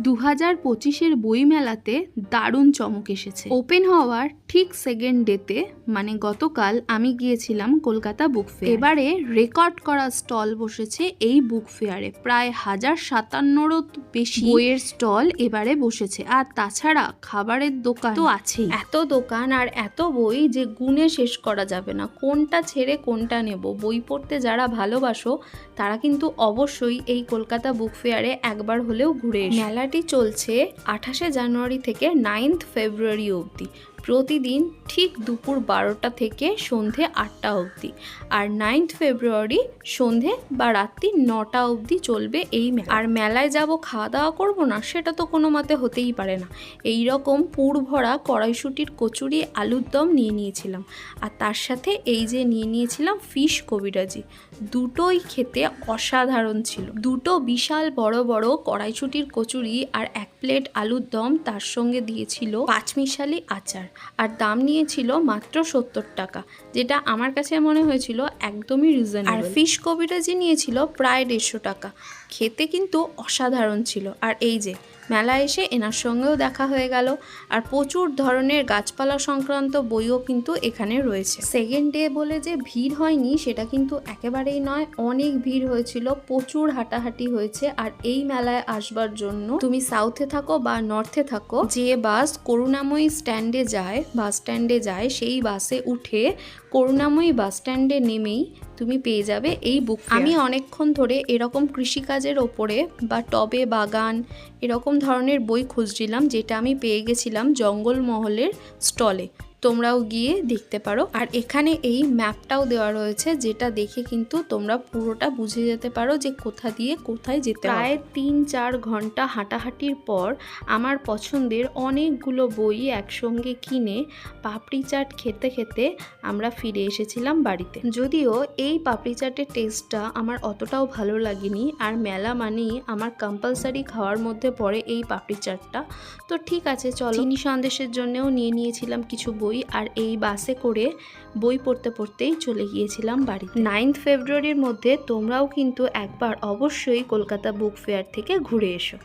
দু হাজার পঁচিশের বইমেলাতে দারুণ চমক এসেছে। ওপেন হওয়ার ঠিক সেকেন্ড ডেতে মানে গতকাল আমি গিয়েছিলাম কলকাতা বুক ফেয়ার এবারে রেকর্ড করা স্টল বসেছে এই বুক ফেয়ারে প্রায় হাজার সাতান্নরও বেশি বইয়ের স্টল এবারে বসেছে। আর তাছাড়া খাবারের দোকান তো আছেই। এত দোকান আর এত বই যে গুণে শেষ করা যাবে না। কোনটা ছেড়ে কোনটা নেব? বই পড়তে যারা ভালোবাসো, তারা কিন্তু অবশ্যই এই কলকাতা বুক ফেয়ারে একবার হলেও ঘুরে এসো। মেলাটি চলছে আঠাশে জানুয়ারি থেকে নাইন্থ ফেব্রুয়ারি অবধি। প্রতিদিন ঠিক দুপুর বারোটা থেকে সন্ধে আটটা অবধি আর নাইন্থ ফেব্রুয়ারি সন্ধে বা রাত্রি নটা অবধি চলবে এই মেলা। আর মেলায় যাব খাওয়া দাওয়া করব না, সেটা তো কোনো মতে হতেই পারে না। এই রকম পুর ভরা কড়াইশুটির কচুরি, আলুর দম নিয়ে নিয়েছিলাম। আর তার সাথে এই যে নিয়ে নিয়েছিলাম ফিশ কবিরাজি। দুটোই খেতে অসাধারণ ছিল। দুটো বিশাল বড় বড় কড়াইশুটির কচুরি আর এক প্লেট আলুর দম তার সঙ্গে দিয়েছিল পাঁচমিশালি আচার আর দাম নিয়েছিল মাত্র সত্তর টাকা, যেটা আমার কাছে মনে হয়েছিল একদমই রিজন আর ফিশ কবিরাজি নিয়েছিল প্রায় দেড়শো টাকা, খেতে কিন্তু অসাধারণ ছিল। আর এই যে মেলা এসে এনার সঙ্গেও দেখা হয়ে গেল। আর প্রচুর ধরনের গাছপালা সংক্রান্ত বইও কিন্তু এখানে রয়েছে। সেকেন্ড ডে বলে যে ভিড় হয়নি, সেটা কিন্তু একেবারেই নয়। অনেক ভিড় হয়েছিল, প্রচুর হাঁটাহাঁটি হয়েছে। আর এই মেলায় আসবার জন্য তুমি সাউথে থাকো বা নর্থে থাকো, যে বাস করুণাময়ী স্ট্যান্ডে যায় বাস স্ট্যান্ডে যায়, সেই বাসে উঠে করুণাময়ী বাস স্ট্যান্ডে নেমেই তুমি পেয়ে যাবে এই বুক আমি অনেকক্ষণ ধরে এরকম কৃষিকাজের ওপরে বা টবে বাগান এরকম ধরনের বই খুঁজছিলাম, যেটা আমি পেয়ে গেছিলাম জঙ্গলমহলের স্টলে তোমরাও গিয়ে দেখতে পারো। আর এখানে এই ম্যাপটাও দেওয়া রয়েছে যেটা দেখে কিন্তু তোমরা পুরোটা বুঝে যেতে পারো যে কোথা দিয়ে কোথায় যেতে। প্রায় তিন চার ঘণ্টা হাঁটাহাঁটির পর আমার পছন্দের অনেকগুলো বই একসঙ্গে কিনে পাপড়ি চাট খেতে খেতে আমরা ফিরে এসেছিলাম বাড়িতে। যদিও এই পাপড়ি চাটের টেস্টটা আমার অতটাও ভালো লাগেনি আর মেলা মানেই আমার কম্পালসারি খাওয়ার মধ্যে পড়ে এই পাপড়ি চাটটা। তো ঠিক আছে চলো। চিনি সন্দেশের জন্যও নিয়ে নিয়েছিলাম কিছু বই আর এই বাসে করে বই পড়তে পড়তেই চলে গিয়েছিলাম বাড়ি নাইন্থ ফেব্রুয়ারির মধ্যে তোমরাও কিন্তু একবার অবশ্যই কলকাতা বুক ফেয়ার থেকে ঘুরে এসো।